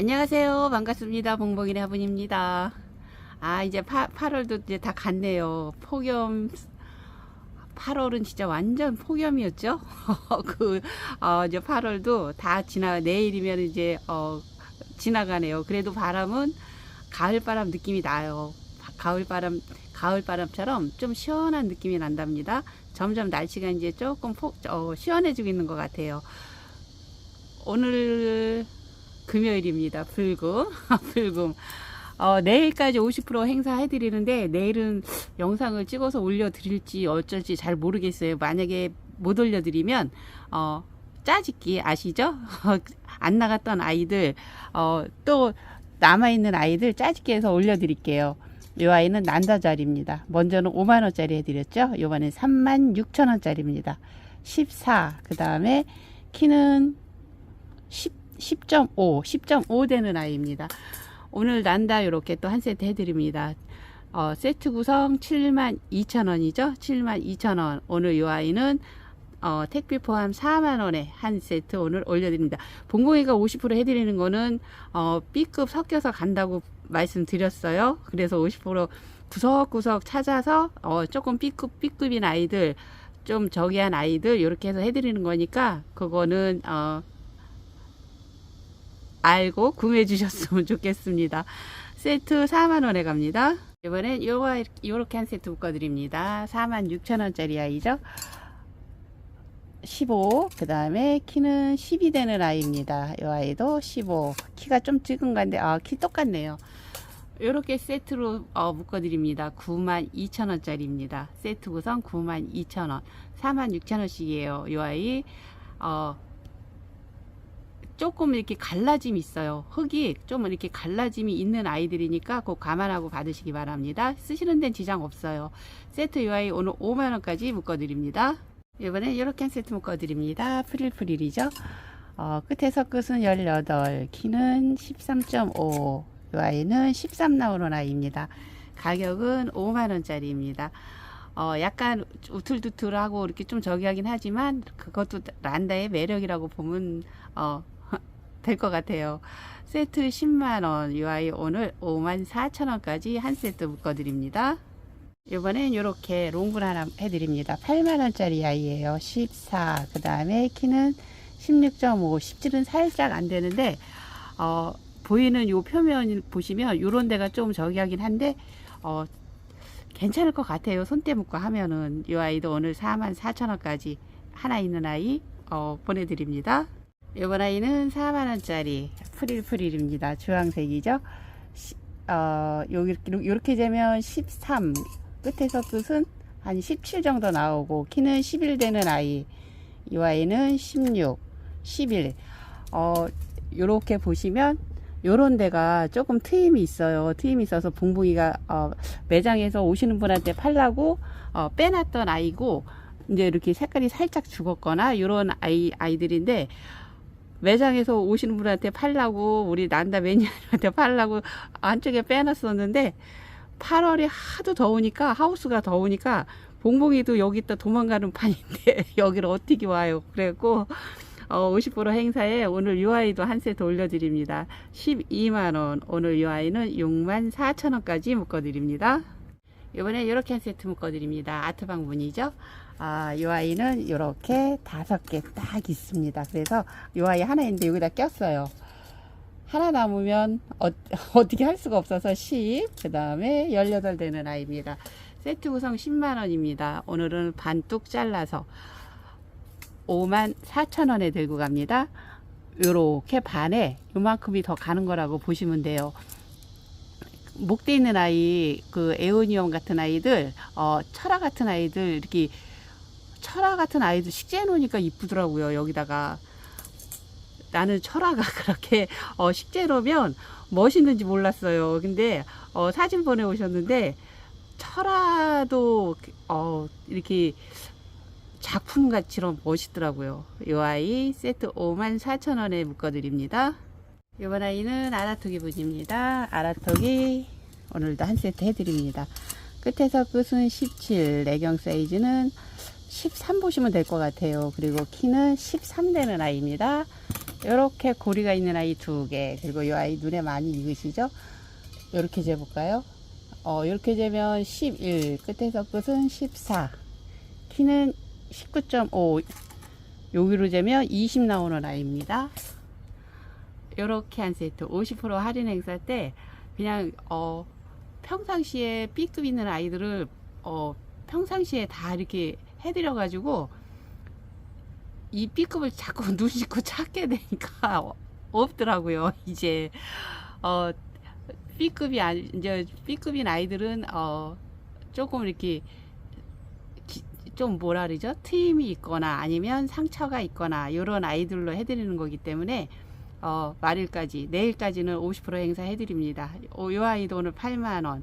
안녕하세요. 반갑습니다. 봉봉이네 화분입니다. 아, 이제 8, 8월도 이제 다 갔네요. 폭염, 8월은 진짜 완전 폭염이었죠? 그, 어, 이제 8월도 다 지나, 내일이면 이제, 어, 지나가네요. 그래도 바람은 가을바람 느낌이 나요. 바- 가을바람, 가을바람처럼 좀 시원한 느낌이 난답니다. 점점 날씨가 이제 조금 폭, 어, 시원해지고 있는 것 같아요. 오늘 금요일입니다. 불금. 불금. 어, 내일까지 50% 행사해 드리는데 내일은 영상을 찍어서 올려 드릴지 어쩔지 잘 모르겠어요. 만약에 못 올려 드리면 어, 짜집기 아시죠? 안 나갔던 아이들 어, 또 남아 있는 아이들 짜집기해서 올려 드릴게요. 이 아이는 난다자리입니다. 먼저는 5만 원짜리 해 드렸죠. 이번엔 3만 6천 원짜리입니다. 14. 그 다음에 키는 10, 10.5, 10.5 되는 아이입니다. 오늘 난다 이렇게 또 한 세트 해드립니다. 어, 세트 구성 7만 2천 원이죠. 7만 2천 원. 오늘 이 아이는 어, 택배 포함 4만 원에 한 세트 오늘 올려드립니다. 봉공이가 50% 해드리는 거는 어, B급 섞여서 간다고 말씀드렸어요. 그래서 50% 구석구석 찾아서 어, 조금 B급 B급인 아이들 좀 저기한 아이들 이렇게 해서 해드리는 거니까 그거는 어, 알고 구매해 주셨으면 좋겠습니다. 세트 4만원에 갑니다. 이번엔 요거, 요렇게 한 세트 묶어 드립니다. 46,000원짜리 아이죠. 15. 그 다음에 키는 10이 되는 아이입니다. 이 아이도 15. 키가 좀 작은 건데, 아, 키 똑같네요. 요렇게 세트로 어, 묶어드립니다. 92,000원짜리입니다. 세트 구성 92,000원. 46,000원씩이에요. 이 아이, 어, 조금 이렇게 갈라짐이 있어요. 흙이 좀 이렇게 갈라짐이 있는 아이들이니까 꼭 감안하고 받으시기 바랍니다. 쓰시는 데는 지장 없어요. 세트 UI 오늘 5만원까지 묶어드립니다. 이번에 이렇게 한 세트 묶어드립니다. 프릴프릴이죠. 어, 끝에서 끝은 18, 키는 13.5, UI는 13 나오는 아이입니다. 가격은 5만원짜리입니다. 어, 약간 우툴두툴하고 이렇게 좀 저기 하긴 하지만 그것도 란다의 매력이라고 보면 어, 될 것 같아요. 세트 10만원, UI 오늘 5만 4천원까지 한 세트 묶어드립니다. 이번엔 이렇게 롱분 하나 해드립니다. 8만원짜리 아이예요. 14. 그 다음에 키는 16.5. 17은 살짝 안 되는데, 어, 보이는 요 표면 보시면 요런 데가 좀 저기 하긴 한데, 어, 괜찮을 것 같아요. 손대 묶고 하면은. 이 아이도 오늘 4만 4천원까지 하나 있는 아이, 어, 보내드립니다. 이번 아이는 4만원짜리 프릴프릴입니다. 주황색이죠. 시- 어, 여기, 이렇게 되면 13, 끝에서 끝은 한 17 정도 나오고, 키는 11 되는 아이. 이 아이는 16, 11. 어, 요렇게 보시면, 요런 데가 조금 트임이 있어요. 트임이 있어서 봉봉이가, 어, 매장에서 오시는 분한테 팔라고, 어, 빼놨던 아이고, 이제 이렇게 색깔이 살짝 죽었거나, 요런 아이, 아이들인데, 매장에서 오시는 분한테 팔라고 우리 난다 매니아한테 팔라고 안쪽에 빼놨었는데 8월이 하도 더우니까 하우스가 더우니까 봉봉이도 여기 있다 도망가는 판인데 여기를 어떻게 와요? 그래갖고 어, 50% 행사에 오늘 이 아이도 한 세트 올려드립니다. 12만원. 오늘 이 아이는 6만 4천원까지 묶어드립니다. 이번에 이렇게 한 세트 묶어드립니다. 아트방 문이죠 아, 이 아이는 이렇게 다섯 개 딱 있습니다. 그래서 이 아이 하나 있는데 여기다 꼈어요. 하나 남으면 어, 어떻게 할 수가 없어서 10, 그 다음에 18 되는 아이입니다. 세트 구성 10만원입니다. 오늘은 반뚝 잘라서 5만 4천원에 들고 갑니다. 요렇게 반에 요만큼이 더 가는 거라고 보시면 돼요. 목대 있는 아이, 그 에오니엄 같은 아이들, 어, 철화 같은 아이들, 이렇게 철화 같은 아이들 식재해 놓으니까 이쁘더라고요. 여기다가 나는 철화가 그렇게 어, 식재 놓으면 멋있는지 몰랐어요. 근데 어, 사진 보내 오셨는데 철화도 어, 이렇게 작품같이럼 멋있더라고요. 이 아이 세트 54,000원에 묶어드립니다. 이번 아이는 아라토기 분입니다. 아라토기 오늘도 한 세트 해드립니다. 끝에서 끝은 17, 내경 사이즈는 13 보시면 될 것 같아요. 그리고 키는 13 되는 아이입니다. 이렇게 고리가 있는 아이 두 개, 그리고 이 아이 눈에 많이 익으시죠? 이렇게 재볼까요? 어, 이렇게 재면 11, 끝에서 끝은 14, 키는 19.5, 여기로 재면 20 나오는 아이입니다. 이렇게 한 세트 50% 할인 행사 때 그냥 어 평상시에 B급 있는 아이들을 어 평상시에 다 이렇게 해드려 가지고 이 B급을 자꾸 눈 씻고 찾게 되니까 어- 없더라고요. 이제 어 B급이 아니 이제 B급인 아이들은 어 조금 이렇게 기- 좀 뭐라 그러죠? 트임이 있거나 아니면 상처가 있거나 이런 아이들로 해드리는 거기 때문에 어, 말일까지 내일까지는 50% 행사 해드립니다. 어, 요 아이도 오늘 8만 원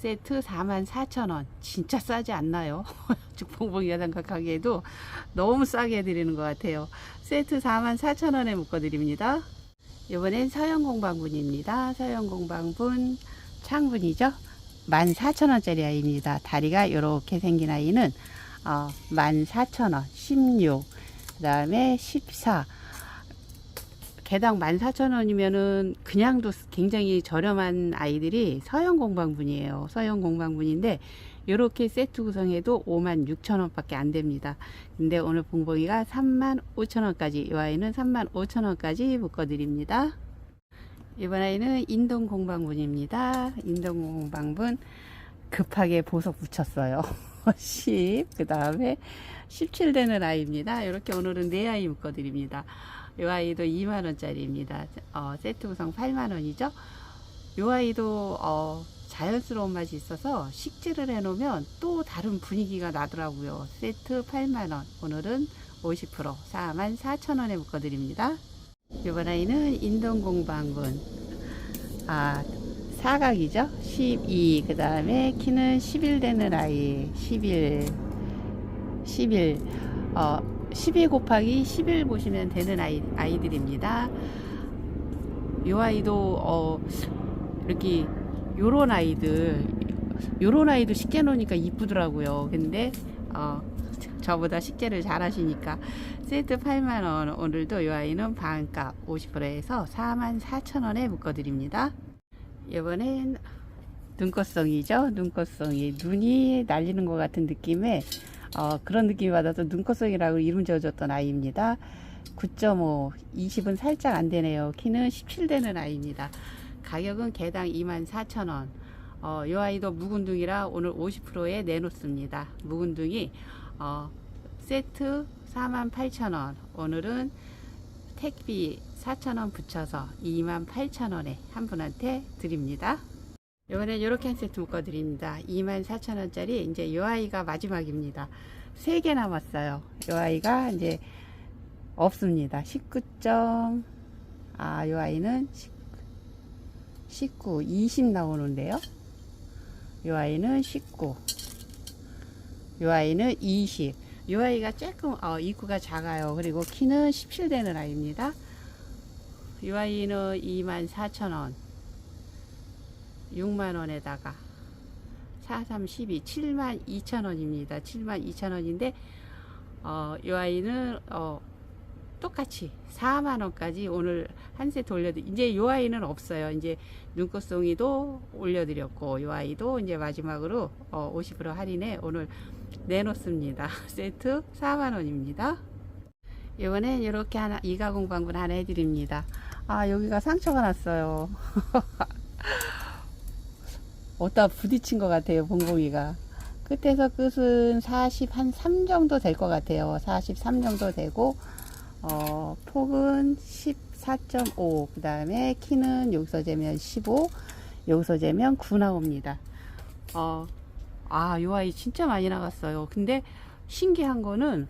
세트 4만 4천 원 진짜 싸지 않나요? 죽봉봉이가 생각하기에도 너무 싸게 해드리는 것 같아요. 세트 4만 4천 원에 묶어드립니다. 이번엔 서영공방분입니다. 서영공방분 창분이죠. 14,000원짜리 아이입니다. 다리가 이렇게 생긴 아이는 어, 14,000원, 16, 그 다음에 14, 개당 14,000원이면은 그냥도 굉장히 저렴한 아이들이 서영 공방분이에요. 서영 공방분인데 이렇게 세트 구성해도 56,000원 밖에 안 됩니다. 근데 오늘 봉봉이가 35,000원까지 이 아이는 35,000원까지 묶어 드립니다. 이번 아이는 인동 공방분입니다. 인동 공방분 급하게 보석 붙였어요. 10, 그 다음에 17 되는 아이입니다. 이렇게 오늘은 네 아이 묶어 드립니다. 이 아이도 2만원짜리입니다. 어, 세트 구성 8만원이죠. 이 아이도 어, 자연스러운 맛이 있어서 식재를 해놓으면 또 다른 분위기가 나더라고요. 세트 8만원. 오늘은 50% 4만 4천원에 묶어드립니다. 이번 아이는 인동공방군. 아, 사각이죠. 12. 그 다음에 키는 11 되는 아이. 11. 11. 어, 12 곱하기 11 보시면 되는 아이, 아이들입니다. 이 아이도 어, 이렇게 요런 아이들 요런 아이도 식재 놓으니까 이쁘더라고요. 근데 어, 저보다 식재를 잘 하시니까 세트 8만원 오늘도 이 아이는 반값 50%에서 44,000원에 묶어드립니다. 이번엔 눈꽃송이죠. 눈꽃송이 눈이 날리는 것 같은 느낌의 어, 그런 느낌이 받아서 눈꽃송이라고 이름 지어줬던 아이입니다. 9.5, 20은 살짝 안 되네요. 키는 17 되는 아이입니다. 가격은 개당 24,000원. 어, 이 아이도 묵은둥이라 오늘 50%에 내놓습니다. 묵은둥이 어, 세트 48,000원. 오늘은 택비 4,000원 붙여서 28,000원에 한 분한테 드립니다. 이번엔 이렇게 한 세트 묶어드립니다. 24,000원짜리 이제 이 아이가 마지막입니다. 3개 남았어요. 이 아이가 이제 없습니다. 19. 점, 아, 이 아이는 19, 20 나오는데요. 이 아이는 19. 이 아이는 20. 이 아이가 조금 어, 입구가 작아요. 그리고 키는 17 되는 아이입니다. 이 아이는 24,000원. 6만원에다가 4, 3, 12, 7만 2천원입니다. 7만 2천원인데, 어, 이 아이는, 어, 똑같이 4만원까지 오늘 한 세트 올려드, 이제 이 아이는 없어요. 이제 눈꽃송이도 올려드렸고, 이 아이도 이제 마지막으로, 어, 50% 할인에 오늘 내놓습니다. 세트 4만원입니다. 이번엔 이렇게 하나, 이가공 방문 하나 해드립니다. 아, 여기가 상처가 났어요. 어디다 부딪힌 것 같아요, 봉봉이가. 끝에서 끝은 40, 한3 정도 될 것 같아요. 43 정도 되고, 어, 폭은 14.5, 그 다음에 키는 여기서 재면 15, 여기서 재면 9 나옵니다. 어, 아, 요 아이 진짜 많이 나갔어요. 근데 신기한 거는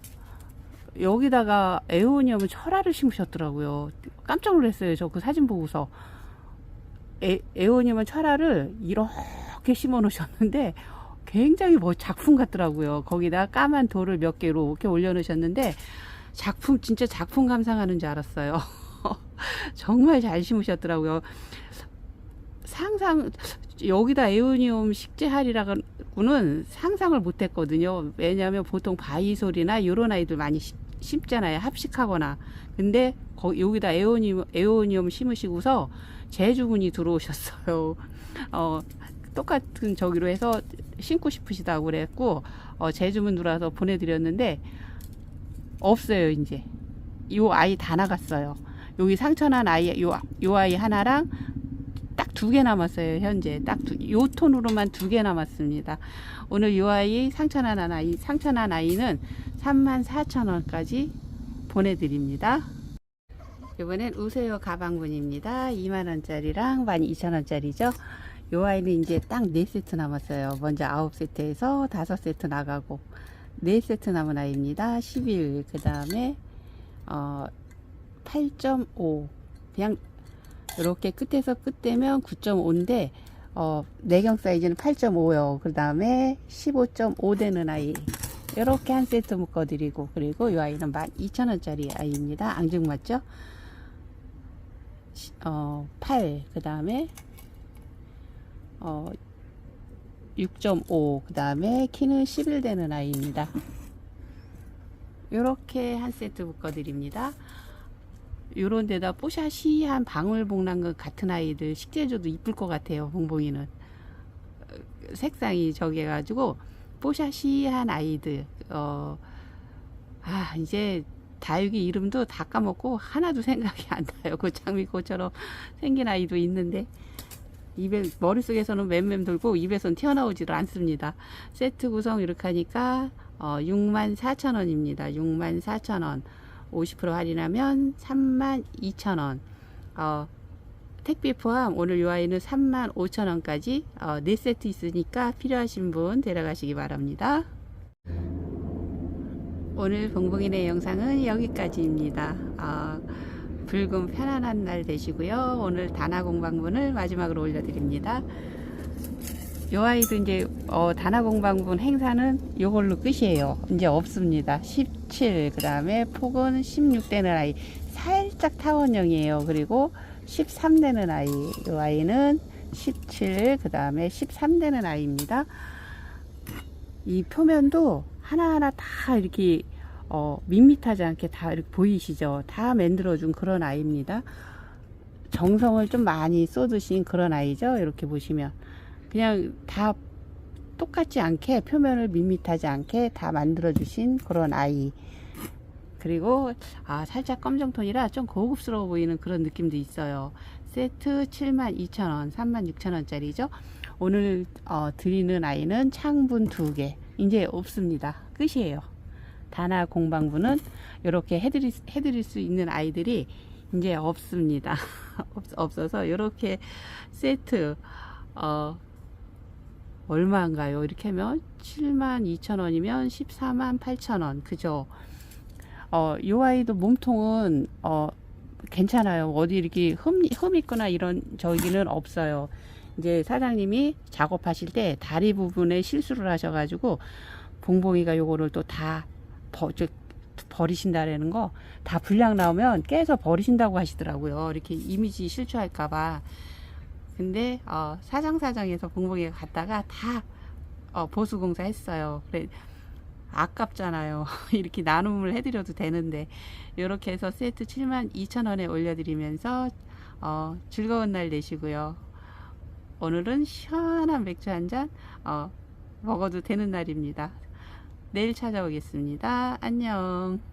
여기다가 에오니엄을 철화를 심으셨더라고요. 깜짝 놀랐어요. 저 그 사진 보고서. 에, 에오니엄은 철화를 이렇게 심어 놓으셨는데 굉장히 뭐 작품 같더라고요. 거기다 까만 돌을 몇 개로 이렇게 올려 놓으셨는데 작품 진짜 작품 감상하는 줄 알았어요. 정말 잘 심으셨더라고요. 상상 여기다 에오니움 식재할이라고는 상상을 못했거든요. 왜냐하면 보통 바이솔이나 이런 아이들 많이 시- 심잖아요. 합식하거나. 근데 거, 여기다 에오니움, 에오니움 심으시고서 제주군이 들어오셨어요. 어, 똑같은 저기로 해서 심고 싶으시다고 그랬고, 어, 제주문 들어와서 보내드렸는데, 없어요, 이제. 요 아이 다 나갔어요. 여기 상처난 아이, 요, 요 아이 하나랑 딱두개 남았어요, 현재. 딱 두, 요 톤으로만 두 개 남았습니다. 오늘 요 아이, 상처난 아이, 상처난 아이는 34,000원까지 보내드립니다. 이번엔 우세요 가방분입니다. 2만원짜리랑 12,000원짜리죠. 요 아이는 이제 딱 4세트 남았어요. 먼저 9세트에서 5세트 나가고 4세트 남은 아이입니다. 11, 그 다음에 어, 8.5 그냥 이렇게 끝에서 끝되면 9.5인데 어, 내경 사이즈는 8.5요. 그 다음에 15.5 되는 아이 이렇게 한 세트 묶어 드리고 그리고 이 아이는 12,000원짜리 아이입니다. 앙증 맞죠? 시- 어, 8, 그 다음에 어, 6.5, 그 다음에 키는 11 되는 아이입니다. 이렇게 한 세트 묶어 드립니다. 요런 데다 뽀샤시한 방울복랑그 같은 아이들 식재줘도 이쁠 것 같아요. 봉봉이는 어, 색상이 저기 해가지고 뽀샤시한 아이들 어, 아 이제 다육이 이름도 다 까먹고 하나도 생각이 안 나요. 그 장미꽃처럼 생긴 아이도 있는데 입에 머릿속에서는 맴맴 돌고 입에선 튀어나오지를 않습니다. 세트 구성 이렇게 하니까 어, 64,000원입니다. 64,000원. 50% 할인하면 32,000원. 어, 택배 포함 오늘 이 아이는 35,000원까지 어, 4세트 있으니까 필요하신 분 데려가시기 바랍니다. 오늘 봉봉이네 영상은 여기까지입니다. 어, 붉은 편안한 날 되시고요. 오늘 단아 공방분을 마지막으로 올려드립니다. 요 아이도 이제 어, 단아 공방분 행사는 요걸로 끝이에요. 이제 없습니다. 17, 그 다음에 폭은 16되는 아이. 살짝 타원형이에요. 그리고 13되는 아이. 요 아이는 17, 그 다음에 13되는 아이입니다. 이 표면도 하나하나 다 이렇게 어, 밋밋하지 않게 다 이렇게 보이시죠? 다 만들어준 그런 아이입니다. 정성을 좀 많이 쏟으신 그런 아이죠? 이렇게 보시면. 그냥 다 똑같지 않게 표면을 밋밋하지 않게 다 만들어 주신 그런 아이. 그리고 아 살짝 검정톤이라 좀 고급스러워 보이는 그런 느낌도 있어요. 세트 72,000원, 36,000원짜리죠. 오늘 어, 드리는 아이는 창분 두 개. 이제 없습니다. 끝이에요. 단아 공방부는 이렇게 해드릴, 해드릴 수 있는 아이들이 이제 없습니다. 없, 없어서 이렇게 세트 어, 얼마인가요? 이렇게 하면 72,000원이면 148,000원. 그죠? 어, 요 아이도 몸통은 어, 괜찮아요. 어디 이렇게 흠, 흠 있거나 이런 저기는 없어요. 이제 사장님이 작업하실 때 다리 부분에 실수를 하셔가지고 봉봉이가 요거를 또 다 버리신다라는 거다 분량 나오면 깨서 버리신다고 하시더라고요. 이렇게 이미지 실추할까봐. 근데 어, 사장사장에서 봉봉이가 갔다가 다 어, 보수공사 했어요. 그래 아깝잖아요. 이렇게 나눔을 해드려도 되는데 이렇게 해서 세트 72,000원에 올려드리면서 어, 즐거운 날 되시고요. 오늘은 시원한 맥주 한잔 어, 먹어도 되는 날입니다. 내일 찾아오겠습니다. 안녕.